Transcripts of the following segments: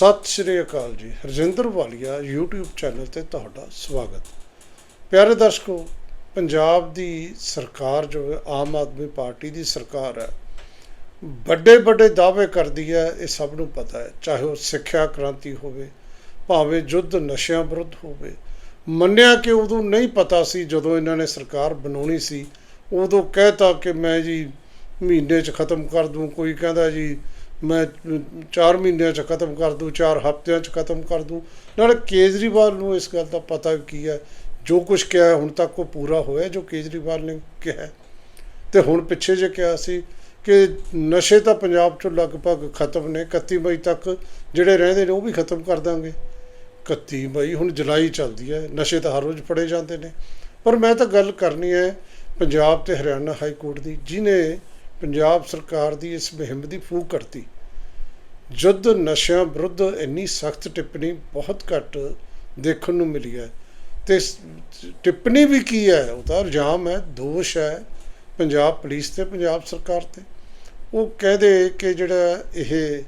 ਸਤਿ ਸ਼੍ਰੀ ਅਕਾਲ ਜੀ। ਹਰਜਿੰਦਰ ਵਾਲੀਆ, YouTube channel ਤੇ ਤੁਹਾਡਾ ਸਵਾਗਤ। ਪਿਆਰੇ ਦਰਸ਼ਕੋ, ਪੰਜਾਬ ਦੀ ਸਰਕਾਰ ਜੋ ਹੈ, ਆਮ ਆਦਮੀ ਪਾਰਟੀ ਦੀ ਸਰਕਾਰ ਹੈ ਵੱਡੇ ਵੱਡੇ ਦਾਅਵੇ ਕਰਦੀ ਹੈ, ਇਹ ਸਭ ਨੂੰ ਪਤਾ ਹੈ। ਚਾਹੇ ਉਹ ਸਿੱਖਿਆ ਕ੍ਰਾਂਤੀ ਹੋਵੇ, ਭਾਵੇਂ ਯੁੱਧ ਨਸ਼ਿਆਂ ਵਿਰੁੱਧ ਹੋਵੇ, ਮੰਨਿਆ ਕਿ ਉਦੋਂ ਨਹੀਂ ਪਤਾ ਸੀ ਜਦੋਂ ਇਹਨਾਂ ਨੇ ਸਰਕਾਰ ਬਣਾਉਣੀ ਸੀ, ਉਦੋਂ ਕਹਿਤਾ ਕਿ ਮੈਂ ਜੀ ਮਹੀਨੇ 'ਚ ਖਤਮ ਕਰ ਦੂੰ, ਕੋਈ ਕਹਿੰਦਾ ਜੀ ਮੈਂ 4 ਮਹੀਨਿਆਂ 'ਚ ਖਤਮ ਕਰ ਦੂੰ 4 ਹਫ਼ਤਿਆਂ 'ਚ ਖਤਮ ਕਰ ਦੂੰ। ਨਾਲੇ ਕੇਜਰੀਵਾਲ ਨੂੰ ਇਸ ਗੱਲ ਦਾ ਪਤਾ ਕੀ ਹੈ। ਜੋ ਕੁਝ ਕਿਹਾ ਹੁਣ ਤੱਕ ਉਹ ਪੂਰਾ ਹੋਇਆ ਜੋ ਕੇਜਰੀਵਾਲ ਨੇ ਕਿਹਾ ਹੈ। ਤੇ ਹੁਣ ਪਿੱਛੇ ਜੇ ਕਿਹਾ ਸੀ ਕਿ ਨਸ਼ੇ ਤਾਂ ਪੰਜਾਬ 'ਚੋਂ ਲਗਭਗ ਖਤਮ ਨੇ 31 ਮਈ ਤੱਕ ਜਿਹੜੇ ਰਹਿੰਦੇ ਨੇ ਉਹ ਵੀ ਖਤਮ ਕਰ ਦਾਂਗੇ। 31 ਮਈ ਹੁਣ ਜੁਲਾਈ ਚੱਲਦੀ ਹੈ, ਨਸ਼ੇ ਤਾਂ ਹਰ ਰੋਜ਼ ਫੜੇ ਜਾਂਦੇ ਨੇ। ਪਰ ਮੈਂ ਤਾਂ ਗੱਲ ਕਰਨੀ ਹੈ, ਪੰਜਾਬ ਤੇ ਹਰਿਆਣਾ ਹਾਈ ਕੋਰਟ ਦੀ, ਜਿਨੇ ਪੰਜਾਬ ਸਰਕਾਰ ਦੀ ਇਸ ਮੁਹਿੰਮ ਦੀ ਫੂਕ ਕਰਤੀ। ਜੁੱਧ ਨਸ਼ਿਆਂ ਵਿਰੁੱਧ ਇੰਨੀ ਸਖਤ ਟਿੱਪਣੀ ਬਹੁਤ ਘੱਟ ਦੇਖਣ ਨੂੰ ਮਿਲੀ ਹੈ। ਤੇ ਟਿੱਪਣੀ ਵੀ ਕੀ ਹੈ? ਉਹ ਤਾਂ ਇਲਜ਼ਾਮ ਹੈ, ਦੋਸ਼ ਹੈ, ਪੰਜਾਬ ਪੁਲਿਸ ਤੇ ਪੰਜਾਬ ਸਰਕਾਰ ਤੇ। ਉਹ ਕਹਦੇ ਕਿ ਜਿਹੜਾ ਇਹ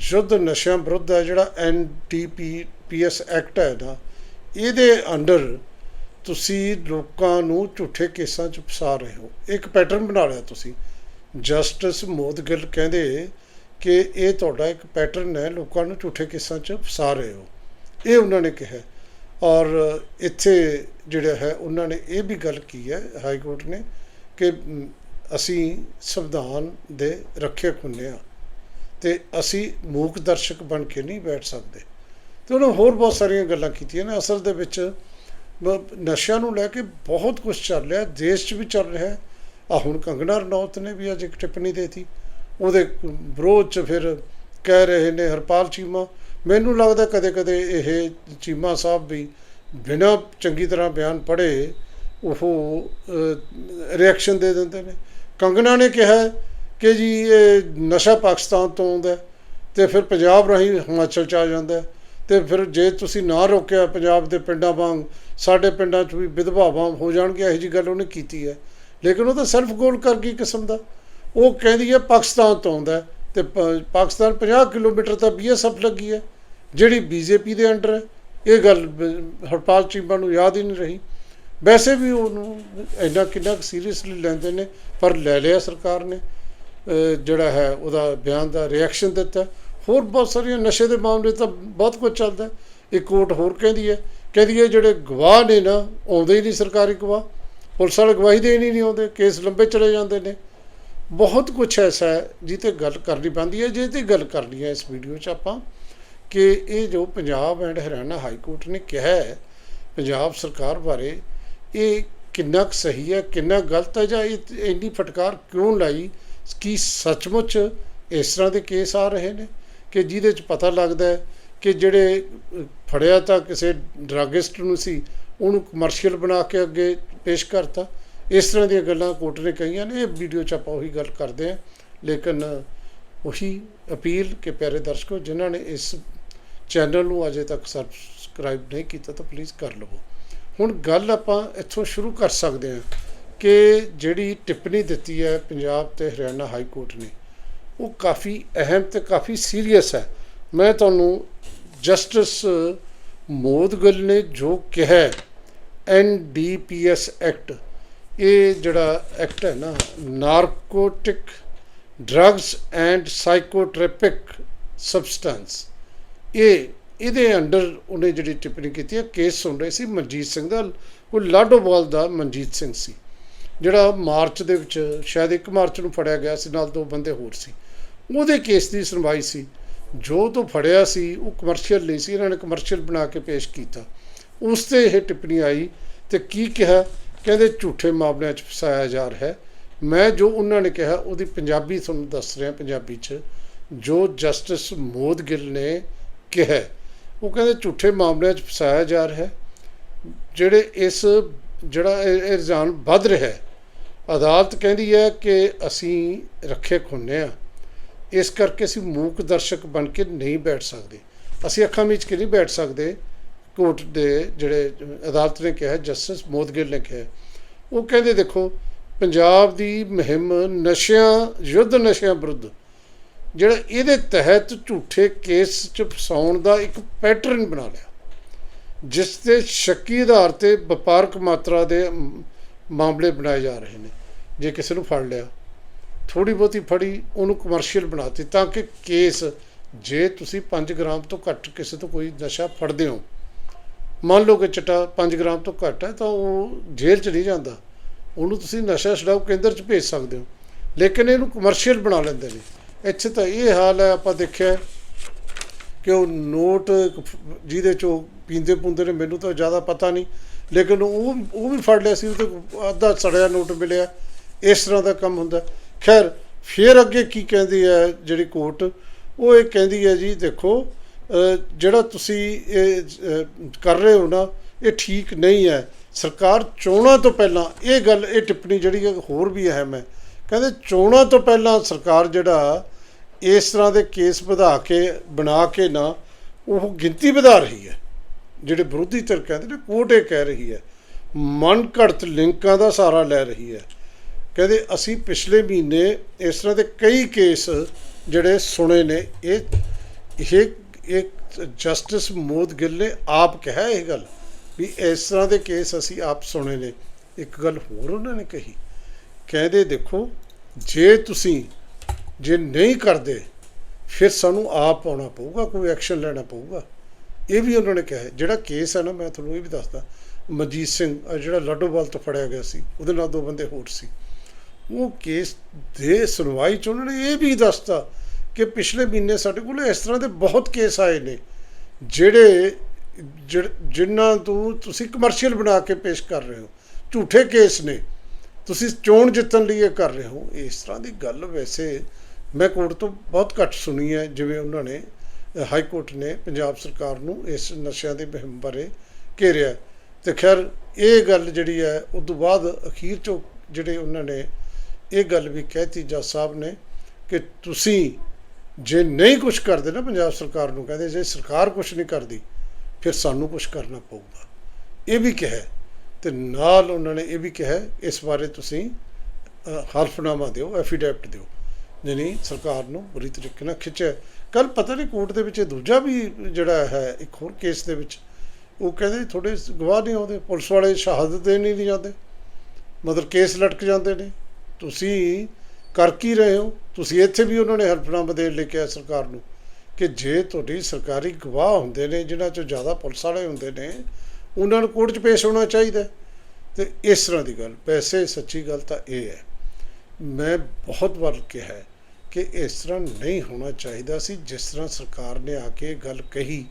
ਯੁੱਧ ਨਸ਼ਿਆਂ ਵਿਰੁੱਧ ਹੈ, ਜਿਹੜਾ ਐਨਡੀਪੀਐਸ ਐਕਟ ਹੈ ਨਾ, ਇਹਦੇ ਅੰਡਰ ਤੁਸੀਂ ਲੋਕਾਂ ਨੂੰ ਝੂਠੇ ਕੇਸਾਂ 'ਚ ਫਸਾ ਰਹੇ ਹੋ। ਇੱਕ ਪੈਟਰਨ ਬਣਾ ਲਿਆ ਤੁਸੀਂ। ਜਸਟਿਸ ਮੋਦਗਿਲ ਕਹਿੰਦੇ ਕਿ ਇਹ ਤੁਹਾਡਾ ਇੱਕ ਪੈਟਰਨ ਹੈ, ਲੋਕਾਂ ਨੂੰ ਝੂਠੇ ਕੇਸਾਂ 'ਚ ਫਸਾ ਰਹੇ ਹੋ। ਇਹ ਉਹਨਾਂ ਨੇ ਕਿਹਾ। ਔਰ ਇੱਥੇ ਜਿਹੜਾ ਹੈ, ਉਹਨਾਂ ਨੇ ਇਹ ਵੀ ਗੱਲ ਕੀ ਹੈ, ਹਾਈ ਕੋਰਟ ਨੇ, ਕਿ ਅਸੀਂ ਸੰਵਿਧਾਨ ਦੇ ਰੱਖਿਅਕ ਹੁੰਦੇ ਆ ਤੇ ਅਸੀਂ ਮੂਕ ਦਰਸ਼ਕ ਬਣ ਕੇ ਨਹੀਂ ਬੈਠ ਸਕਦੇ। ਤੇ ਉਹਨਾਂ ਹੋਰ ਬਹੁਤ ਸਾਰੀਆਂ ਗੱਲਾਂ ਕੀਤੀਆਂ ਨੇ। ਅਸਲ ਦੇ ਵਿੱਚ ਨਸ਼ਿਆਂ ਨੂੰ ਲੈ ਕੇ ਬਹੁਤ ਕੁਝ ਚੱਲ ਰਿਹਾ, ਦੇਸ਼ 'ਚ ਵੀ ਚੱਲ ਰਿਹਾ ਆ ਹੁਣ ਕੰਗਨਾ ਰਣੌਤ ਨੇ ਵੀ ਅੱਜ ਇੱਕ ਟਿੱਪਣੀ ਦੇਤੀ। ਉਹਦੇ ਵਿਰੋਧ 'ਚ ਫਿਰ ਕਹਿ ਰਹੇ ਨੇ ਹਰਪਾਲ ਚੀਮਾ। ਮੈਨੂੰ ਲੱਗਦਾ ਕਦੇ-ਕਦੇ ਇਹ ਚੀਮਾ ਸਾਹਿਬ ਵੀ ਬਿਨਾਂ ਚੰਗੀ ਤਰ੍ਹਾਂ ਬਿਆਨ ਪੜ੍ਹੇ ਉਹ ਰਿਐਕਸ਼ਨ ਦੇ ਦਿੰਦੇ ਨੇ। ਕੰਗਨਾ ਨੇ ਕਿਹਾ ਕਿ ਜੀ ਇਹ ਨਸ਼ਾ ਪਾਕਿਸਤਾਨ ਤੋਂ ਆਉਂਦਾ ਹੈ ਤੇ ਫਿਰ ਪੰਜਾਬ ਰਾਹੀਂ ਹਿਮਾਚਲ ਚ ਆ ਜਾਂਦਾ ਹੈ ਤੇ ਫਿਰ ਜੇ ਤੁਸੀਂ ਨਾ ਰੋਕਿਆ ਪੰਜਾਬ ਦੇ ਪਿੰਡਾਂ ਵਾਂਗ, ਸਾਡੇ ਪਿੰਡਾਂ 'ਚ ਵੀ ਵਿਧਵਾਵਾਂ ਹੋ ਜਾਣਗੀਆਂ, ਇਹੋ ਜੀ ਗੱਲ ਉਹਨੇ ਕੀਤੀ ਹੈ। ਲੇਕਿਨ ਉਹ ਤਾਂ ਸੈਲਫ ਗੋਲ ਕਰ ਗਈ ਕਿਸਮ ਦਾ। ਉਹ ਕਹਿੰਦੀ ਹੈ ਪਾਕਿਸਤਾਨ ਤੋਂ ਆਉਂਦਾ ਹੈ ਤੇ ਪਾਕਿਸਤਾਨ 50 ਕਿਲੋਮੀਟਰ ਤਾਂ ਬੀਐਸਐਫ ਲੱਗੀ ਹੈ, ਜਿਹੜੀ ਬੀਜੇਪੀ ਦੇ ਅੰਡਰ ਹੈ। ਇਹ ਗੱਲ ਹਰਪਾਲ ਚੀਮਾ ਨੂੰ ਯਾਦ ਹੀ ਨਹੀਂ ਰਹੀ। ਵੈਸੇ ਵੀ ਉਹਨੂੰ ਇੰਨਾ ਕਿੰਨਾ ਸੀਰੀਅਸਲੀ ਲੈਂਦੇ ਨੇ, ਪਰ ਲੈ ਲਿਆ ਸਰਕਾਰ ਨੇ। ਜਿਹੜਾ ਹੈ ਉਹਦਾ ਬਿਆਨ ਦਾ ਰਿਐਕਸ਼ਨ ਦਿੱਤਾ। ਹੋਰ ਬਹੁਤ ਸਾਰੀਆਂ ਨਸ਼ੇ ਦੇ ਮਾਮਲੇ ਤਾਂ ਬਹੁਤ ਕੁਝ ਚੱਲਦਾ ਹੈ। ਇੱਕ ਕੋਰਟ ਹੋਰ ਕਹਿੰਦੀ ਹੈ ਕਹਿੰਦੀ ਹੈ ਜਿਹੜੇ ਗਵਾਹ ਨੇ ਨਾ, ਆਉਂਦੇ ਹੀ ਨਹੀਂ ਸਰਕਾਰੀ ਗਵਾਹ। ਪੁਲਿਸ ਵਾਲੇ ਗਵਾਹੀ ਦੇਣ ਹੀ ਨਹੀਂ ਆਉਂਦੇ, ਕੇਸ ਲੰਬੇ ਚਲੇ ਜਾਂਦੇ ਨੇ। ਬਹੁਤ ਕੁਝ ਐਸਾ ਹੈ ਜਿਹ ਗੱਲ ਕਰਨੀ ਪੈਂਦੀ ਹੈ, ਜਿਹਦੀ ਗੱਲ ਕਰਨੀ ਹੈ ਇਸ ਵੀਡੀਓ 'ਚ ਆਪਾਂ, ਕਿ ਇਹ ਜੋ Punjab and Haryana high court ਨੇ ਕਿਹਾ ਹੈ, ਪੰਜਾਬ ਸਰਕਾਰ ਬਾਰੇ, ਇਹ ਕਿੰਨਾ ਕੁ ਸਹੀ ਹੈ, ਕਿੰਨਾ ਗਲਤ ਹੈ, ਜਾਂ ਇਹ ਇੰਨੀ ਫਟਕਾਰ ਕਿਉਂ ਲਾਈ? ਕਿ ਸੱਚਮੁੱਚ ਇਸ ਤਰ੍ਹਾਂ ਦੇ ਕੇਸ ਆ ਰਹੇ ਨੇ? ਕਿ ਜਿਹਦੇ 'ਚ ਪਤਾ ਲੱਗਦਾ ਹੈ ਕਿ ਜਿਹੜੇ ਫੜਿਆ ਤਾਂ ਕਿਸੇ ਡਰੱਗਿਸਟ ਨੂੰ ਸੀ ਉਹਨੂੰ ਕਮਰਸ਼ੀਅਲ ਬਣਾ ਕੇ ਅੱਗੇ ਪੇਸ਼ ਕਰਤਾ। ਇਸ ਤਰ੍ਹਾਂ ਦੀਆਂ ਗੱਲਾਂ ਕੋਰਟ ਨੇ ਕਹੀਆਂ ਨੇ, ਇਹ ਵੀਡੀਓ 'ਚ ਆਪਾਂ ਉਹੀ ਗੱਲ ਕਰਦੇ ਹਾਂ। ਲੇਕਿਨ ਉਹੀ ਅਪੀਲ ਕਿ ਪਿਆਰੇ ਦਰਸ਼ਕੋ, ਜਿਨ੍ਹਾਂ ਨੇ ਇਸ ਚੈਨਲ ਨੂੰ ਅਜੇ ਤੱਕ ਸਬਸਕ੍ਰਾਈਬ ਨਹੀਂ ਕੀਤਾ, ਤਾਂ ਪਲੀਜ਼ ਕਰ ਲਵੋ। ਹੁਣ ਗੱਲ ਆਪਾਂ ਇੱਥੋਂ ਸ਼ੁਰੂ ਕਰ ਸਕਦੇ ਹਾਂ ਕਿ ਜਿਹੜੀ ਟਿੱਪਣੀ ਦਿੱਤੀ ਹੈ ਪੰਜਾਬ ਤੇ ਹਰਿਆਣਾ ਹਾਈ ਕੋਰਟ ਨੇ, ਉਹ ਕਾਫੀ ਅਹਿਮ ਤੇ ਕਾਫੀ ਸੀਰੀਅਸ ਹੈ। ਮੈਂ ਤੁਹਾਨੂੰ ਜਸਟਿਸ ਮੋਦਗਲ ਨੇ ਜੋ ਕਿਹਾ N D P NDPS act, ਇਹ ਜਿਹੜਾ ਐਕਟ ਹੈ ਨਾ, narcotic drugs and psychotropic substance, ਇਹ, ਇਹਦੇ ਅੰਡਰ ਉਹਨੇ ਜਿਹੜੀ ਟਿੱਪਣੀ ਕੀਤੀ ਹੈ, ਕੇਸ ਸੁਣ ਰਹੇ ਸੀ ਮਨਜੀਤ ਸਿੰਘ ਦਾ, ਉਹ ਲਾਡੋਵਾਲ ਦਾ ਮਨਜੀਤ ਸਿੰਘ ਸੀ, ਜਿਹੜਾ ਮਾਰਚ ਦੇ ਵਿੱਚ ਸ਼ਾਇਦ 1 ਮਾਰਚ ਨੂੰ ਫੜਿਆ ਗਿਆ ਸੀ, ਨਾਲ ਦੋ ਬੰਦੇ ਹੋਰ ਸੀ, ਉਹਦੇ ਕੇਸ ਦੀ ਸੁਣਵਾਈ ਸੀ, ਜੋ ਤੋਂ ਫੜਿਆ ਸੀ, ਉਹ ਕਮਰਸ਼ੀਅਲ ਨਹੀਂ ਸੀ, ਇਹਨਾਂ ਨੇ ਕਮਰਸ਼ੀਅਲ ਬਣਾ ਕੇ ਪੇਸ਼ ਕੀਤਾ, ਉਸ ਤੇ ਇਹ ਟਿੱਪਣੀ ਆਈ ਤੇ ਕੀ ਕਿਹਾ? ਕਹਿੰਦੇ ਝੂਠੇ ਮਾਮਲਿਆਂ 'ਚ ਫਸਾਇਆ ਜਾ ਰਿਹਾ ਹੈ। ਮੈਂ ਜੋ ਉਹਨਾਂ ਨੇ ਕਿਹਾ, ਉਹਦੀ ਪੰਜਾਬੀ ਤੁਹਾਨੂੰ ਦੱਸ ਰਿਹਾ, ਪੰਜਾਬੀ 'ਚ, ਜੋ ਜਸਟਿਸ ਮੋਦ ਗਿੱਲ ਨੇ ਕਿਹਾ। ਉਹ ਕਹਿੰਦੇ ਝੂਠੇ ਮਾਮਲਿਆਂ 'ਚ ਫਸਾਇਆ ਜਾ ਰਿਹਾ ਹੈ। ਜਿਹੜੇ ਇਸ, ਜਿਹੜਾ ਇਹ ਇਹ ਰੁਝਾਨ ਵੱਧ ਰਿਹਾ ਹੈ। ਅਦਾਲਤ ਕਹਿੰਦੀ ਹੈ ਕਿ ਅਸੀਂ ਰੱਖੇ ਹੁੰਨੇ ਆ। ਇਸ ਕਰਕੇ ਅਸੀਂ ਮੂਕ ਦਰਸ਼ਕ ਬਣ ਕੇ ਨਹੀਂ ਬੈਠ ਸਕਦੇ। ਅਸੀਂ ਅੱਖਾਂ ਵਿੱਚ ਕੇ ਨਹੀਂ ਬੈਠ ਸਕਦੇ। ਕੋਰਟ ਦੇ ਜਿਹੜੇ ਅਦਾਲਤ ਨੇ ਕਿਹਾ, ਜਸਟਿਸ ਮੋਦਗਿਲ ਨੇ ਕਿਹਾ, ਉਹ ਕਹਿੰਦੇ ਦੇਖੋ, ਪੰਜਾਬ ਦੀ ਮੁਹਿੰਮ ਨਸ਼ਿਆਂ, ਯੁੱਧ ਨਸ਼ਿਆਂ ਵਿਰੁੱਧ, ਜਿਹੜਾ ਇਹਦੇ ਤਹਿਤ ਝੂਠੇ ਕੇਸ ਚ ਫਸਾਉਣ ਦਾ ਇੱਕ ਪੈਟਰਨ ਬਣਾ ਲਿਆ, ਜਿਸ ਤੇ ਸ਼ੱਕੀ ਆਧਾਰ ਤੇ ਵਪਾਰਕ ਮਾਤਰਾ ਦੇ ਮਾਮਲੇ ਬਣਾਏ ਜਾ ਰਹੇ ਨੇ, ਜੇ ਕਿਸੇ ਨੂੰ ਫੜ ਲਿਆ ਥੋੜੀ ਬਹੁਤੀ ਫੜੀ, ਉਹਨੂੰ ਕਮਰਸ਼ੀਅਲ ਬਣਾਤੀ ਤਾਂ ਕਿ ਕੇਸ, ਜੇ ਤੁਸੀਂ 5 ਗ੍ਰਾਮ ਤੋਂ ਘੱਟ ਕਿਸੇ ਤੋਂ ਕੋਈ ਨਸ਼ਾ ਫੜਦੇ ਹੋ ਮੰਨ ਲਓ ਕਿ ਚਟਾ 5 ਗ੍ਰਾਮ ਤੋਂ ਘੱਟ ਹੈ, ਤਾਂ ਉਹ ਜੇਲ੍ਹ 'ਚ ਨਹੀਂ ਜਾਂਦਾ। ਉਹਨੂੰ ਤੁਸੀਂ ਨਸ਼ਾ ਛਡਾਓ, ਕੇਂਦਰ 'ਚ ਭੇਜ ਸਕਦੇ ਹੋ। ਲੇਕਿਨ ਇਹਨੂੰ ਕਮਰਸ਼ੀਅਲ ਬਣਾ ਲੈਂਦੇ ਨੇ। ਇੱਥੇ ਤਾਂ ਇਹ ਹਾਲ ਹੈ, ਆਪਾਂ ਦੇਖਿਆ ਕਿ ਉਹ ਨੋਟ ਇੱਕ ਫ- ਜਿਹਦੇ ਚੋਂ ਪੀਂਦੇ ਪੁੰਦੇ ਨੇ, ਮੈਨੂੰ ਤਾਂ ਜ਼ਿਆਦਾ ਪਤਾ ਨਹੀਂ। ਲੇਕਿਨ ਉਹ ਉਹ ਵੀ ਫੜ ਲਿਆ ਸੀ ਉਹ ਅੱਧਾ ਸੜਿਆ ਨੋਟ ਮਿਲਿਆ। ਇਸ ਤਰ੍ਹਾਂ ਦਾ ਕੰਮ ਹੁੰਦਾ। ਖੈਰ, ਫਿਰ ਅੱਗੇ ਕੀ ਕਹਿੰਦੀ ਹੈ ਜਿਹੜੀ ਕੋਰਟ, ਉਹ ਇਹ ਕਹਿੰਦੀ ਹੈ ਜੀ, ਦੇਖੋ ਜਿਹੜਾ ਤੁਸੀਂ ਇਹ ਕਰ ਰਹੇ ਹੋ ਨਾ, ਇਹ ਠੀਕ ਨਹੀਂ ਹੈ। ਸਰਕਾਰ ਚੋਣਾਂ ਤੋਂ ਪਹਿਲਾਂ ਇਹ ਗੱਲ, ਇਹ ਟਿੱਪਣੀ ਜਿਹੜੀ ਹੈ, ਹੋਰ ਵੀ ਅਹਿਮ ਹੈ। ਕਹਿੰਦੇ ਚੋਣਾਂ ਤੋਂ ਪਹਿਲਾਂ ਸਰਕਾਰ ਜਿਹੜਾ ਇਸ ਤਰ੍ਹਾਂ ਦੇ ਕੇਸ ਵਧਾ ਕੇ, ਬਣਾ ਕੇ ਨਾ, ਉਹ ਗਿਣਤੀ ਵਧਾ ਰਹੀ ਹੈ। ਜਿਹੜੇ ਵਿਰੋਧੀ ਧਿਰ ਕਹਿੰਦੇ ਨੇ ਕੋਰਟ ਇਹ ਕਹਿ ਰਹੀ ਹੈ। ਮਨ ਘੜਤ ਲਿੰਕਾਂ ਦਾ ਸਹਾਰਾ ਲੈ ਰਹੀ ਹੈ। ਕਹਿੰਦੇ ਅਸੀਂ ਪਿਛਲੇ ਮਹੀਨੇ ਇਸ ਤਰ੍ਹਾਂ ਦੇ ਕਈ ਕੇਸ ਜਿਹੜੇ ਸੁਣੇ ਨੇ, ਇਹ ਇਹ ਇਹ ਜਸਟਿਸ ਮੋਦ ਗਿੱਲ ਨੇ ਆਪ ਕਿਹਾ ਇਹ ਗੱਲ ਵੀ ਇਸ ਤਰ੍ਹਾਂ ਦੇ ਕੇਸ ਅਸੀਂ ਆਪ ਸੁਣੇ ਨੇ। ਇੱਕ ਗੱਲ ਹੋਰ ਉਹਨਾਂ ਨੇ ਕਹੀ, ਕਹਿੰਦੇ ਦੇਖੋ, ਜੇ ਤੁਸੀਂ, ਜੇ ਨਹੀਂ ਕਰਦੇ, ਫਿਰ ਸਾਨੂੰ ਆਪ ਆਉਣਾ ਪਊਗਾ, ਕੋਈ ਐਕਸ਼ਨ ਲੈਣਾ ਪਊਗਾ। ਇਹ ਵੀ ਉਹਨਾਂ ਨੇ ਕਿਹਾ ਜਿਹੜਾ ਕੇਸ ਹੈ ਨਾ, ਮੈਂ ਤੁਹਾਨੂੰ ਇਹ ਵੀ ਦੱਸਦਾ, ਮਨਜੀਤ ਸਿੰਘ, ਅਹ ਜਿਹੜਾ ਲਾਡੋਵਾਲ ਤੋਂ ਫੜਿਆ ਗਿਆ ਸੀ, ਉਹਦੇ ਨਾਲ ਦੋ ਬੰਦੇ ਹੋਰ ਸੀ। ਉਹ ਕੇਸ ਦੇ ਸੁਣਵਾਈ ਚ ਉਹਨਾਂ ਨੇ ਇਹ ਵੀ ਦੱਸਤਾ ਕਿ ਪਿਛਲੇ ਮਹੀਨੇ ਸਾਡੇ ਕੋਲ ਇਸ ਤਰ੍ਹਾਂ ਦੇ ਬਹੁਤ ਕੇਸ ਆਏ ਨੇ, ਜਿਹੜੇ ਜਿਹ- ਜਿਨ੍ਹਾਂ ਤੋਂ ਤੁਸੀਂ ਕਮਰਸ਼ੀਅਲ ਬਣਾ ਕੇ ਪੇਸ਼ ਕਰ ਰਹੇ ਹੋ, ਝੂਠੇ ਕੇਸ ਨੇ, ਤੁਸੀਂ ਚੋਣ ਜਿੱਤਣ ਲਈ ਇਹ ਕਰ ਰਹੇ ਹੋ, ਇਸ ਤਰ੍ਹਾਂ ਦੀ ਗੱਲ ਵੈਸੇ ਮੈਂ ਕੋਰਟ ਤੋਂ ਬਹੁਤ ਘੱਟ ਸੁਣੀ ਹੈ, ਜਿਵੇਂ ਉਹਨਾਂ ਨੇ, ਹਾਈ ਕੋਰਟ ਨੇ ਪੰਜਾਬ ਸਰਕਾਰ ਨੂੰ ਇਸ ਨਸ਼ਿਆਂ ਦੇ ਮੁਹਿੰਮ ਬਾਰੇ ਘੇਰਿਆ। ਤੇ ਖੈਰ, ਇਹ ਗੱਲ ਜਿਹੜੀ ਹੈ, ਉਸ ਤੋਂ ਬਾਅਦ ਅਖੀਰ ਚੋਂ ਜਿਹੜੇ ਉਹਨਾਂ ਨੇ ਇਹ ਗੱਲ ਵੀ ਕਹਿਤੀ ਜੱਜ ਸਾਹਿਬ ਨੇ ਕਿ ਤੁਸੀਂ ਜੇ ਨਹੀਂ ਕੁਝ ਕਰਦੇ ਨਾ ਪੰਜਾਬ ਸਰਕਾਰ ਨੂੰ, ਕਹਿੰਦੇ ਜੇ ਸਰਕਾਰ ਕੁਝ ਨਹੀਂ ਕਰਦੀ, ਫਿਰ ਸਾਨੂੰ ਕੁਝ ਕਰਨਾ ਪਊਗਾ। ਇਹ ਵੀ ਕਿਹਾ ਤੇ ਨਾਲ ਉਹਨਾਂ ਨੇ ਇਹ ਵੀ ਕਿਹਾ ਇਸ ਬਾਰੇ ਤੁਸੀਂ ਹਲਫਨਾਮਾ ਦਿਓ, ਐਫੀਡੈਵਿਟ ਦਿਓ ਨਹੀਂ ਸਰਕਾਰ ਨੂੰ ਬੁਰੀ ਤਰੀਕੇ ਨਾਲ ਖਿੱਚਿਆ ਕੱਲ ਪਤਾ ਨਹੀਂ ਕੋਰਟ ਦੇ ਵਿੱਚ ਇਹ ਦੂਜਾ ਵੀ ਜਿਹੜਾ ਹੈ, ਇੱਕ ਹੋਰ ਕੇਸ ਦੇ ਵਿੱਚ, ਉਹ ਕਹਿੰਦੇ ਥੋੜੇ ਗਵਾਹ ਨਹੀਂ ਆਉਂਦੇ, ਪੁਲਿਸ ਵਾਲੇ ਸ਼ਹਾਦਤ ਦੇਣ ਨਹੀਂ ਜਾਂਦੇ, ਮਤਲਬ ਕੇਸ ਲਟਕ ਜਾਂਦੇ ਨੇ। ਤੁਸੀਂ ਕਰ ਕੀ ਰਹੇ ਹੋ ਤੁਸੀਂ ਇੱਥੇ ਵੀ ਉਹਨਾਂ ਨੇ ਹਲਫਨਾਮਾ ਦੇਣ ਲਈ ਕਿਹਾ ਸਰਕਾਰ ਨੂੰ ਕਿ ਜੇ ਤੁਹਾਡੀ ਸਰਕਾਰੀ ਗਵਾਹ ਹੁੰਦੇ ਨੇ, ਜਿਨ੍ਹਾਂ ਚੋਂ ਜ਼ਿਆਦਾ ਪੁਲਿਸ ਵਾਲੇ ਹੁੰਦੇ ਨੇ, ਉਹਨਾਂ ਨੂੰ ਕੋਰਟ 'ਚ ਪੇਸ਼ ਹੋਣਾ ਚਾਹੀਦਾ ਹੈ। ਤੇ ਇਸ ਤਰ੍ਹਾਂ ਦੀ ਗੱਲ, ਵੈਸੇ ਸੱਚੀ ਗੱਲ ਤਾਂ ਇਹ ਹੈ, ਮੈਂ ਬਹੁਤ ਵਾਰ ਕਿਹਾ ਕਿ ਇਸ ਤਰ੍ਹਾਂ ਨਹੀਂ ਹੋਣਾ ਚਾਹੀਦਾ ਸੀ, ਜਿਸ ਤਰ੍ਹਾਂ ਸਰਕਾਰ ਨੇ ਆ ਕੇ ਇਹ ਗੱਲ ਕਹੀ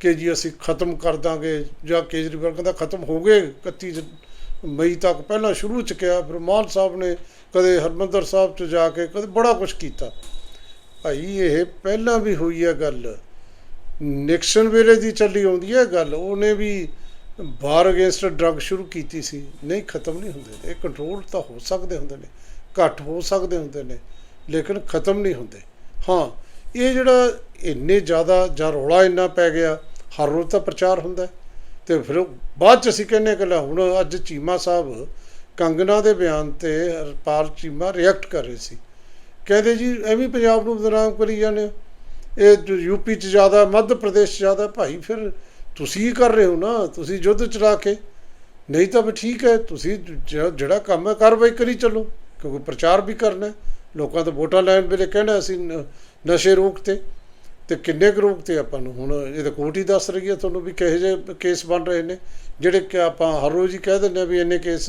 ਕਿ ਜੀ ਅਸੀਂ ਖਤਮ ਕਰ ਦਾਂਗੇ ਜਾਂ ਕੇਜਰੀਵਾਲ ਕਹਿੰਦਾ ਖਤਮ ਹੋ ਗਏ 31 ਜ- ਮਈ ਤੱਕ ਪਹਿਲਾਂ ਸ਼ੁਰੂ ਚ ਕਿਹਾ, ਫਿਰ ਮਾਨ ਸਾਹਿਬ ਨੇ ਕਦੇ ਹਰਮੰਦਰ ਸਾਹਿਬ ਚ ਜਾ ਕੇ ਕਦੇ ਬੜਾ ਕੁਝ ਕੀਤਾ। ਭਾਈ, ਇਹ ਪਹਿਲਾਂ ਵੀ ਹੋਈ ਹੈ ਗੱਲ। ਨਿਕਸਨ ਵੇਲੇ ਦੀ ਚੱਲੀ ਆਉਂਦੀ ਹੈ ਗੱਲ। ਉਹਨੇ ਵੀ ਬਾਰ ਅਗੇਂਸਟ ਡਰੱਗ ਸ਼ੁਰੂ ਕੀਤੀ ਸੀ। ਨਹੀਂ, ਖਤਮ ਨਹੀਂ ਹੁੰਦੇ ਇਹ ਕੰਟਰੋਲ ਤਾਂ ਹੋ ਸਕਦੇ ਹੁੰਦੇ ਨੇ। ਘੱਟ ਹੋ ਸਕਦੇ ਹੁੰਦੇ ਨੇ, ਲੇਕਿਨ ਖਤਮ ਨਹੀਂ ਹੁੰਦੇ। ਹਾਂ, ਇਹ ਜਿਹੜਾ ਇੰਨੇ ਜ਼ਿਆਦਾ ਜਾਂ ਰੌਲਾ ਇੰਨਾ ਪੈ ਗਿਆ, ਹਰ ਰੋਜ਼ ਤਾਂ ਪ੍ਰਚਾਰ ਹੁੰਦਾ। ਹੈ। ਤੇ ਫਿਰ ਬਾਅਦ ਚ ਅਸੀਂ ਕਹਿੰਨੇ ਕਿ ਲੈ ਹੁਣ ਅੱਜ ਚੀਮਾ ਸਾਹਿਬ ਕੰਗਨਾ ਦੇ ਬਿਆਨ ਤੇ ਹਰਪਾਲ ਚੀਮਾ ਰਿਐਕਟ ਕਰ ਰਹੇ ਸੀ। ਕਹਿੰਦੇ ਜੀ ਐਵੇਂ ਪੰਜਾਬ ਨੂੰ ਬਦਨਾਮ ਕਰੀ ਜਾਂਦੇ ਹੋ। ਇਹ ਜੋ ਯੂਪੀ ਚ ਜ਼ਿਆਦਾ, ਮੱਧ ਪ੍ਰਦੇਸ਼ 'ਚ ਜ਼ਿਆਦਾ, ਭਾਈ ਫਿਰ ਤੁਸੀਂ ਕਰ ਰਹੇ ਹੋ ਨਾ, ਤੁਸੀਂ ਯੁੱਧ ਚਲਾ ਕੇ। ਨਹੀਂ ਤਾਂ ਵੀ ਠੀਕ ਹੈ, ਤੁਸੀਂ ਜ- ਜਿਹੜਾ ਕੰਮ ਹੈ, ਕਾਰਵਾਈ ਕਰੀ ਚੱਲੋ, ਕਿਉਂਕਿ ਪ੍ਰਚਾਰ ਵੀ ਕਰਨਾ ਲੋਕਾਂ ਤੋਂ ਵੋਟਾਂ ਲੈਣ ਵੇਲੇ ਕਹਿਣਾ ਅਸੀਂ ਨ- ਨਸ਼ੇ ਰੋਕ ਤੇ ਕਿੰਨੇ ਕੁ ਰੋਕ ਤੇ ਆਪਾਂ ਨੂੰ? ਹੁਣ ਇਹ ਤਾਂ ਕੋਰਟ ਹੀ ਦੱਸ ਰਹੀ ਹੈ ਤੁਹਾਨੂੰ ਵੀ ਕਿਹੋ ਜਿਹੇ ਕੇਸ ਬਣ ਰਹੇ ਨੇ, ਜਿਹੜੇ ਕਿ ਆਪਾਂ ਹਰ ਰੋਜ਼ ਹੀ ਕਹਿ ਦਿੰਦੇ ਹਾਂ ਵੀ ਇੰਨੇ ਕੇਸ,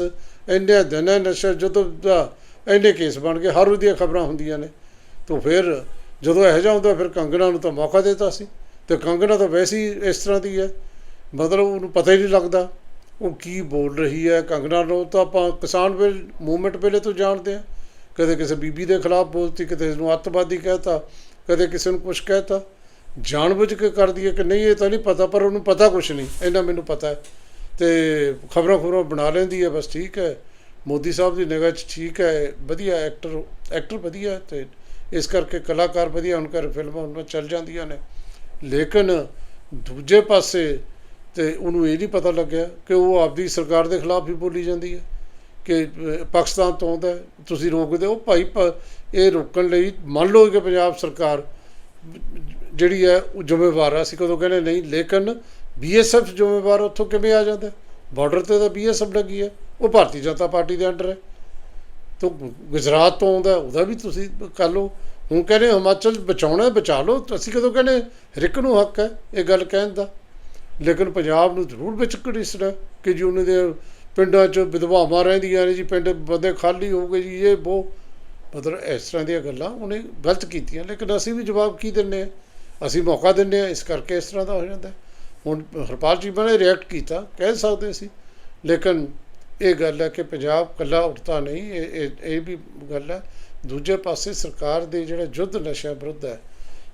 ਇੰਨੇ ਦਿਨ ਨਸ਼ਾ, ਜਦੋਂ ਦਾ ਇੰਨੇ ਕੇਸ ਬਣ ਗਏ, ਹਰ ਰੋਜ਼ ਦੀਆਂ ਖਬਰਾਂ ਹੁੰਦੀਆਂ ਨੇ। ਤੋਂ ਫਿਰ ਜਦੋਂ ਇਹੋ ਜਿਹਾ ਹੁੰਦਾ, ਫਿਰ ਕੰਗਣਾ ਨੂੰ ਤਾਂ ਮੌਕਾ ਦਿੱਤਾ ਸੀ। ਤੇ ਕੰਗਣਾ ਤਾਂ ਵੈਸੇ ਹੀ ਇਸ ਤਰ੍ਹਾਂ ਦੀ ਹੈ, ਮਤਲਬ ਉਹਨੂੰ ਪਤਾ ਹੀ ਨਹੀਂ ਲੱਗਦਾ। ਉਹ ਕੀ ਬੋਲ ਰਹੀ ਹੈ? ਕੰਗਣਾ ਨੂੰ ਤਾਂ ਆਪਾਂ ਕਿਸਾਨ ਵੇਲ ਮੂਵਮੈਂਟ ਵੇਲੇ ਤੋਂ ਜਾਣਦੇ ਆ ਕਦੇ ਕਿਸੇ ਬੀਬੀ ਦੇ ਖਿਲਾਫ ਬੋਲਤੀ ਕਿਤੇ ਨੂੰ ਅੱਤਵਾਦੀ ਕਹਿਤਾ। ਕਦੇ ਕਿਸੇ ਨੂੰ ਕੁਝ ਕਹਿਤਾ, ਜਾਣਬੁੱਝ ਕੇ ਕਰਦੀ ਹੈ ਕਿ ਨਹੀਂ, ਇਹ ਤਾਂ ਨਹੀਂ ਪਤਾ, ਪਰ ਉਹਨੂੰ ਪਤਾ ਕੁਝ ਨਹੀਂ ਇਹਨਾਂ ਮੈਨੂੰ ਪਤਾ ਹੈ। ਤੇ ਖਬਰਾਂ ਖਬਰਾਂ ਬਣਾ ਲੈਂਦੀ ਹੈ, ਬਸ ਠੀਕ ਹੈ। ਮੋਦੀ ਸਾਹਿਬ ਦੀ ਨਿਗਾਹ 'ਚ ਠੀਕ ਹੈ, ਵਧੀਆ ਐਕਟਰ ਐਕਟਰ ਵਧੀਆ ਹੈ ਤੇ ਇਸ ਕਰਕੇ ਕਲਾਕਾਰ ਵਧੀਆ ਹੁਣ ਕਰ ਫਿਲਮਾਂ ਉਹਨਾਂ ਚੱਲ ਜਾਂਦੀਆਂ ਨੇ। ਲੇਕਿਨ ਦੂਜੇ ਪਾਸੇ ਤੇ ਉਹਨੂੰ ਇਹ ਨਹੀਂ ਪਤਾ ਲੱਗਿਆ ਕਿ ਉਹ ਆਪਦੀ ਸਰਕਾਰ ਦੇ ਖਿਲਾਫ ਵੀ ਬੋਲੀ ਜਾਂਦੀ ਹੈ। ਕਿ ਪਾਕਿਸਤਾਨ ਤੋਂ ਆਉਂਦਾ ਤੁਸੀਂ ਰੋਕਦੇ ਹੋ। ਭਾਈ, ਪ- ਇਹ ਰੋਕਣ ਲਈ ਮੰਨ ਲਓ ਕਿ ਪੰਜਾਬ ਸਰਕਾਰ ਜਿਹੜੀ ਹੈ, ਉਹ ਜ਼ਿੰਮੇਵਾਰ ਆ। ਅਸੀਂ ਕਦੋਂ ਕਹਿੰਦੇ ਨਹੀਂ, ਲੇਕਿਨ ਬੀਐਸਐਫ ਜ਼ਿੰਮੇਵਾਰ ਉੱਥੋਂ ਕਿਵੇਂ ਆ ਜਾਂਦਾ? ਬਾਰਡਰ ਤੇ ਤਾਂ ਬੀਐਸਐਫ ਲੱਗੀ ਹੈ। ਉਹ ਭਾਰਤੀ ਜਨਤਾ ਪਾਰਟੀ ਦੇ ਅੰਡਰ ਹੈ। ਤੋਂ, ਗੁਜਰਾਤ ਤੋਂ ਆਉਂਦਾ, ਉਹਦਾ ਵੀ ਤੁਸੀਂ ਕਰ ਲਓ। ਹੁਣ ਕਹਿੰਦੇ ਹਿਮਾਚਲ ਬਚਾਉਣਾ, ਬਚਾ ਲਓ। ਅਸੀਂ ਕਦੋਂ ਕਹਿੰਦੇ ਹਰ ਇੱਕ ਨੂੰ ਹੱਕ ਹੈ ਇਹ ਗੱਲ ਕਹਿਣ ਦਾ। ਲੇਕਿਨ ਪੰਜਾਬ ਨੂੰ ਜ਼ਰੂਰ ਵਿੱਚ ਘੜੀਸਣਾ ਕਿ ਜੀ ਉਹਨਾਂ ਦੇ ਪਿੰਡਾਂ 'ਚ ਵਿਧਵਾਵਾਂ ਰਹਿੰਦੀਆਂ ਨੇ ਜੀ, ਪਿੰਡ ਬੰਦੇ ਖਾਲੀ ਹੋ ਗਏ ਜੀ, ਇਹ ਉਹ ਮਤਲਬ ਇਸ ਤਰ੍ਹਾਂ ਦੀਆਂ ਗੱਲਾਂ ਉਹਨੇ ਗਲਤ ਕੀਤੀਆਂ, ਲੇਕਿਨ ਅਸੀਂ ਵੀ ਜਵਾਬ ਕੀ ਦਿੰਨੇ ਆ ਅਸੀਂ ਮੌਕਾ ਦਿੰਨੇ ਆ ਇਸ ਕਰਕੇ ਇਸ ਤਰ੍ਹਾਂ ਦਾ ਹੋ ਜਾਂਦਾ। ਹੁਣ ਹਰਪਾਲ ਚੀਮਾ ਨੇ ਰਿਐਕਟ ਕੀਤਾ, ਕਹਿ ਸਕਦੇ ਸੀ, ਲੇਕਿਨ ਇਹ ਗੱਲ ਹੈ ਕਿ ਪੰਜਾਬ ਕੱਲਾ ਉੱਠਦਾ ਨਹੀਂ, ਇਹ ਇਹ ਵੀ ਗੱਲ ਹੈ। ਦੂਜੇ ਪਾਸੇ ਸਰਕਾਰ ਦੇ ਜਿਹੜਾ ਯੁੱਧ ਨਸ਼ਿਆਂ ਵਿਰੁੱਧ ਹੈ,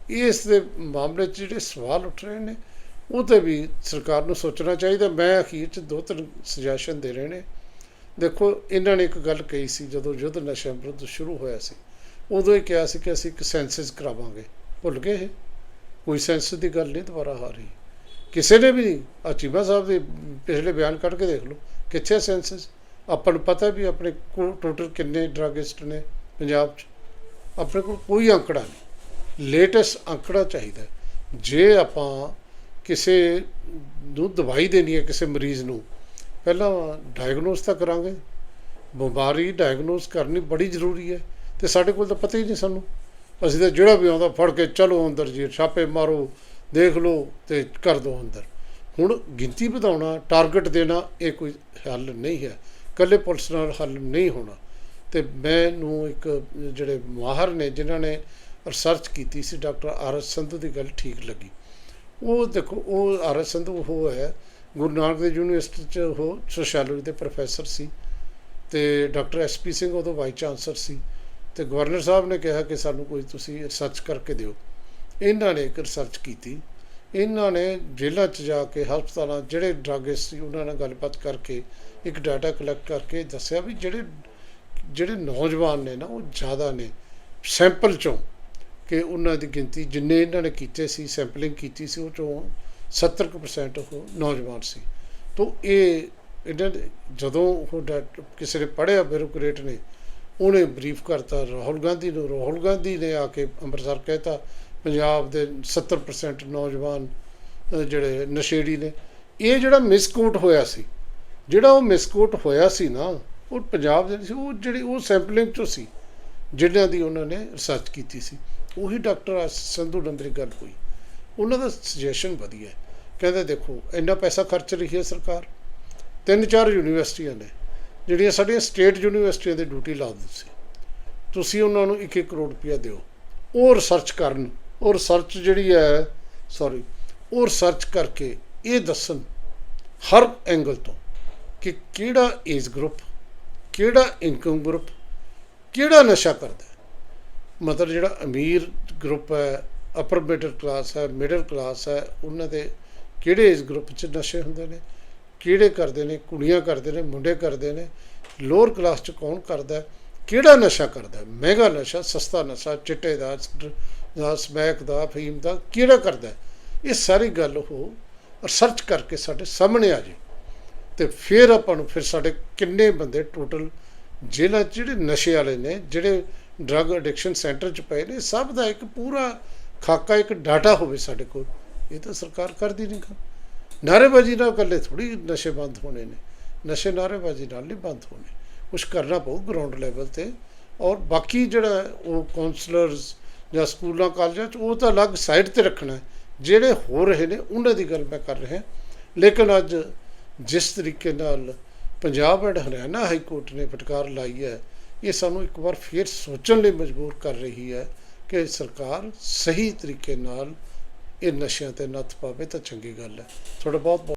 ਇਸ ਦੇ ਮਾਮਲੇ 'ਚ ਜਿਹੜੇ ਸਵਾਲ ਉੱਠ ਰਹੇ ਨੇ ਉਹ ਤੇ ਵੀ ਸਰਕਾਰ ਨੂੰ ਸੋਚਣਾ ਚਾਹੀਦਾ। ਮੈਂ ਅਖੀਰ 'ਚ ਦੋ ਤਿੰਨ ਸੁਜੈਸ਼ਨ ਦੇ ਰਹੇ ਨੇ। ਦੇਖੋ, ਇਹਨਾਂ ਨੇ ਇੱਕ ਗੱਲ ਕਹੀ ਸੀ, ਜਦੋਂ ਯੁੱਧ ਨਸ਼ਿਆਂ ਵਿਰੁੱਧ ਸ਼ੁਰੂ ਹੋਇਆ ਸੀ। ਉਦੋਂ ਇਹ ਕਿਹਾ ਸੀ ਕਿ ਅਸੀਂ ਇੱਕ ਸੈਂਸਸ ਕਰਾਵਾਂਗੇ। ਭੁੱਲ ਗਏ ਕੋਈ ਸੈਂਸਸ ਦੀ ਗੱਲ ਨਹੀਂ ਦੁਬਾਰਾ ਆ ਰਹੀ। ਕਿਸੇ ਨੇ ਵੀ ਨਹੀਂ ਆਹ ਚੀਮਾ ਸਾਹਿਬ ਦੇ ਪਿਛਲੇ ਬਿਆਨ ਕੱਢ ਕੇ ਦੇਖ ਲਓ। ਕਿੱਥੇ ਸੈਂਸਸ ਆਪਾਂ ਨੂੰ ਪਤਾ ਵੀ ਆਪਣੇ ਕੋਲ ਟੋਟਲ ਕਿੰਨੇ ਡਰੱਗਿਸਟ ਨੇ ਪੰਜਾਬ 'ਚ। ਆਪਣੇ ਕੋਲ ਕੋਈ ਅੰਕੜਾ ਨਹੀਂ। ਲੇਟੈਸਟ ਅੰਕੜਾ ਚਾਹੀਦਾ। ਜੇ ਆਪਾਂ ਕਿਸੇ ਨੂੰ ਦਵਾਈ ਦੇਣੀ ਹੈ ਕਿਸੇ ਮਰੀਜ਼ ਨੂੰ, ਪਹਿਲਾਂ ਡਾਇਗਨੋਸ ਤਾਂ ਕਰਾਂਗੇ। ਬਿਮਾਰੀ ਡਾਇਗਨੋਸ ਕਰਨੀ ਬੜੀ ਜ਼ਰੂਰੀ ਹੈ ਤੇ ਸਾਡੇ ਕੋਲ ਤਾਂ ਪਤਾ ਹੀ ਨਹੀਂ ਸਾਨੂੰ। ਅਸੀਂ ਤਾਂ ਜਿਹੜਾ ਵੀ ਆਉਂਦਾ ਫੜ ਕੇ ਚਲੋ ਅੰਦਰ ਜੀ, ਛਾਪੇ ਮਾਰੋ, ਦੇਖ ਲਓ ਤੇ ਕਰ ਦਿਓ ਅੰਦਰ। ਹੁਣ ਗਿਣਤੀ ਵਧਾਉਣਾ ਟਾਰਗੇਟ ਦੇਣਾ, ਇਹ ਕੋਈ ਹੱਲ ਨਹੀਂ ਹੈ। ਇਕੱਲੇ ਪੁਲਿਸ ਨਾਲ ਹੱਲ ਨਹੀਂ ਹੋਣਾ। ਤੇ ਮੈਨੂੰ ਇੱਕ ਜਿਹੜੇ ਮਾਹਰ ਨੇ, ਜਿਨ੍ਹਾਂ ਨੇ ਰਿਸਰਚ ਕੀਤੀ ਸੀ, ਡਾਕਟਰ ਆਰ ਐਸ ਸੰਧੂ ਦੀ ਗੱਲ ਠੀਕ ਲੱਗੀ। ਉਹ ਦੇਖੋ, ਉਹ ਆਰ ਐਸ ਸੰਧੂ ਉਹ ਹੈ, ਗੁਰੂ ਨਾਨਕ ਦੇਵ ਯੂਨੀਵਰਸਿਟੀ ਚ ਉਹ ਸੋਸ਼ੀਓਲੋਜੀ ਦੇ ਪ੍ਰੋਫੈਸਰ ਸੀ ਤੇ ਡਾਕਟਰ ਐਸ ਪੀ ਸਿੰਘ ਉਦੋਂ ਵਾਈਸ ਚਾਂਸਲਰ ਸੀ ਤੇ ਗਵਰਨਰ ਸਾਹਿਬ ਨੇ ਕਿਹਾ ਕਿ ਸਾਨੂੰ ਕੋਈ ਤੁਸੀਂ ਰਿਸਰਚ ਕਰਕੇ ਦਿਓ। ਇਹਨਾਂ ਨੇ ਇੱਕ ਰਿਸਰਚ ਕੀਤੀ। ਇਹਨਾਂ ਨੇ ਜੇਲ੍ਹਾਂ 'ਚ ਜਾ ਕੇ ਹਸਪਤਾਲਾਂ ਜਿਹੜੇ ਡਰੱਗਿਸਟ ਸੀ, ਉਹਨਾਂ ਨਾਲ ਗੱਲਬਾਤ ਕਰਕੇ, ਇੱਕ ਡਾਟਾ ਕਲੈਕਟ ਕਰਕੇ ਦੱਸਿਆ ਵੀ ਜਿਹੜੇ ਜਿਹੜੇ ਨੌਜਵਾਨ ਨੇ ਨਾ, ਉਹ ਜ਼ਿਆਦਾ ਨੇ। ਸੈਂਪਲ ਚੋਂ ਕਿ ਉਹਨਾਂ ਦੀ ਗਿਣਤੀ ਜਿੰਨੇ ਇਹਨਾਂ ਨੇ ਕੀਤੇ ਸੀ ਸੈਂਪਲਿੰਗ ਕੀਤੀ ਸੀ, ਉਹ ਚੋਂ 70% ਉਹ ਨੌਜਵਾਨ ਸੀ। ਤੋਂ ਇਹ ਇਹਨਾਂ ਜਦੋਂ ਉਹ ਡਾਟ- ਕਿਸੇ ਨੇ ਪੜ੍ਹਿਆ ਬਿਊਰੋਕਰੇਟ ਨੇ। ਉਹਨੇ ਬਰੀਫ ਕਰਤਾ, ਰਾਹੁਲ ਗਾਂਧੀ ਨੂੰ। ਰਾਹੁਲ ਗਾਂਧੀ ਨੇ ਆ ਕੇ ਅੰਮ੍ਰਿਤਸਰ ਕਹਿਤਾ, ਪੰਜਾਬ ਦੇ 70% ਨੌਜਵਾਨ ਜਿਹੜੇ ਨਸ਼ੇੜੀ ਨੇ। ਇਹ ਜਿਹੜਾ ਮਿਸਕੋਟ ਹੋਇਆ ਸੀ, ਜਿਹੜਾ ਉਹ ਮਿਸਕੋਟ ਹੋਇਆ ਸੀ ਨਾ, ਉਹ ਪੰਜਾਬ ਦੇ ਸੀ, ਉਹ ਜਿਹੜੀ ਉਹ ਸੈਂਪਲਿੰਗ ਚੋਂ ਸੀ, ਜਿਨ੍ਹਾਂ ਦੀ ਉਹਨਾਂ ਨੇ ਰਿਸਰਚ ਕੀਤੀ ਸੀ। ਉਹੀ ਡਾਕਟਰ ਸੰਧੂ ਨਾਲ ਗੱਲ ਹੋਈ। ਉਹਨਾਂ ਦਾ ਸੁਜੈਸ਼ਨ ਵਧੀਆ। ਕਹਿੰਦੇ ਦੇਖੋ, ਇੰਨਾ ਪੈਸਾ ਖਰਚ ਰਹੀ ਹੈ ਸਰਕਾਰ। ਤਿੰਨ ਚਾਰ ਯੂਨੀਵਰਸਿਟੀਆਂ ਨੇ, ਜਿਹੜੀਆਂ ਸਾਡੀਆਂ ਸਟੇਟ ਯੂਨੀਵਰਸਿਟੀਆਂ ਦੀ ਡਿਊਟੀ ਲਾ ਦਿੱਤੀ ਸੀ। ਤੁਸੀਂ ਉਹਨਾਂ ਨੂੰ 1-1 ਕਰੋੜ ਰੁਪਇਆ ਦਿਓ। ਉਹ ਰਿਸਰਚ ਕਰਨ, ਉਹ ਰਿਸਰਚ ਜਿਹੜੀ ਹੈ ਸੌਰੀ ਉਹ ਰਿਸਰਚ ਕਰਕੇ ਇਹ ਦੱਸਣ ਹਰ ਐਂਗਲ ਤੋਂ ਕਿ ਕਿਹੜਾ ਏਜ ਗਰੁੱਪ ਕਿਹੜਾ ਇਨਕਮ ਗਰੁੱਪ ਕਿਹੜਾ ਨਸ਼ਾ ਕਰਦਾ ਮਤਲਬ ਜਿਹੜਾ ਅਮੀਰ ਗਰੁੱਪ ਹੈ ਅਪਰ ਮਿਡਲ ਕਲਾਸ ਹੈ ਮਿਡਲ ਕਲਾਸ ਹੈ, ਉਹਨਾਂ ਦੇ ਕਿਹੜੇ ਏਜ ਗਰੁੱਪ 'ਚ ਨਸ਼ੇ ਹੁੰਦੇ ਨੇ? ਕਿਹੜੇ ਕਰਦੇ ਨੇ? ਕੁੜੀਆਂ ਕਰਦੇ ਨੇ, ਮੁੰਡੇ ਕਰਦੇ ਨੇ? ਲੋਅਰ ਕਲਾਸ 'ਚ ਕੌਣ ਕਰਦਾ ਕਿਹੜਾ ਨਸ਼ਾ ਕਰਦਾ ਮਹਿੰਗਾ ਨਸ਼ਾ, ਸਸਤਾ ਨਸ਼ਾ, ਚਿੱਟੇ ਦਾ ਦਾ, ਸਮੈਕ ਦਾ ਫੀਮ ਦਾ, ਕਿਹੜਾ ਕਰਦਾ ਇਹ ਸਾਰੀ ਗੱਲ ਉਹ ਰਿਸਰਚ ਕਰਕੇ ਸਾਡੇ ਸਾਹਮਣੇ ਆ ਜੇ। ਤੇ ਫਿਰ ਆਪਾਂ ਨੂੰ ਫਿਰ ਸਾਡੇ ਕਿੰਨੇ ਬੰਦੇ ਟੋਟਲ ਜੇਲ੍ਹਾਂ 'ਚ ਜਿਹੜੇ ਨਸ਼ੇ ਵਾਲੇ ਨੇ, ਜਿਹੜੇ ਡਰੱਗ ਐਡਿਕਸ਼ਨ ਸੈਂਟਰ 'ਚ ਪਏ ਨੇ, ਸਭ ਦਾ ਇੱਕ ਪੂਰਾ ਖਾਕਾ, ਇੱਕ ਡਾਟਾ ਹੋਵੇ ਸਾਡੇ ਕੋਲ। ਇਹ ਤਾਂ ਸਰਕਾਰ ਕਰਦੀ ਨਹੀਂ ਕੰਮ ਨਾਅਰੇਬਾਜ਼ੀ ਨਾਲ ਇਕੱਲੇ ਥੋੜੀ ਨਸ਼ੇ ਬੰਦ ਹੋਣੇ ਨੇ। ਨਸ਼ੇ ਨਾਅਰੇਬਾਜ਼ੀ ਨਾਲ ਨਹੀਂ ਬੰਦ ਹੋਣੇ। ਕੁਝ ਕਰਨਾ ਪਊ ਗਰਾਊਂਡ ਲੈਵਲ ਤੇ। ਔਰ ਬਾਕੀ ਜਿਹੜਾ ਉਹ ਕਾਉਂਸਲਰਸ ਜਾਂ ਸਕੂਲਾਂ, ਕਾਲਜਾਂ 'ਚ, ਉਹ ਤਾਂ ਅਲੱਗ ਸਾਈਡ ਤੇ ਰੱਖਣਾ ਜਿਹੜੇ ਹੋ ਰਹੇ ਨੇ, ਉਹਨਾਂ ਦੀ ਗੱਲ ਮੈਂ ਕਰ ਰਿਹਾ ਲੇਕਿਨ ਅੱਜ ਜਿਸ ਤਰੀਕੇ ਨਾਲ Punjab and Haryana high court ਨੇ ਫਟਕਾਰ ਲਾਈ ਹੈ ਇਹ ਸਾਨੂੰ ਇੱਕ ਵਾਰ ਫੇਰ ਸੋਚਣ ਲਈ ਮਜਬੂਰ ਕਰ ਰਹੀ ਹੈ ਕਿ ਸਰਕਾਰ ਸਹੀ ਤਰੀਕੇ ਨਾਲ ਇਹ ਨਸ਼ਿਆਂ ਤੇ ਨੱਥ ਪਾਵੇ ਤਾਂ ਚੰਗੀ ਗੱਲ ਹੈ। ਤੁਹਾਡਾ ਬਹੁਤ ਬਹੁਤ